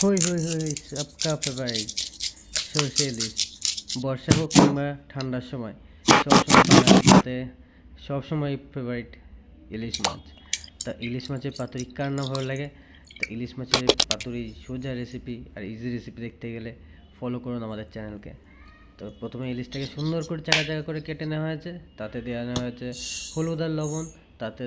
হই হই হই সবকা ফেভারিট সরষে ইলিশ বর্ষা হোক কিংবা ঠান্ডার সময় সবসময় সবসময় ফেভারিট ইলিশ মাছ। তা ইলিশ মাছের পাতুরি কার না ভালো লাগে? তা ইলিশ মাছের পাতুরি সোজা রেসিপি আর ইজি রেসিপি দেখতে গেলে ফলো করুন আমাদের চ্যানেলকে তো প্রথমে ইলিশটাকে সুন্দর করে চাকা চাকা করে কেটে নেওয়া হয়েছে, তাতে দেওয়া নেওয়া হয়েছে হলুদ আর লবণ, তাতে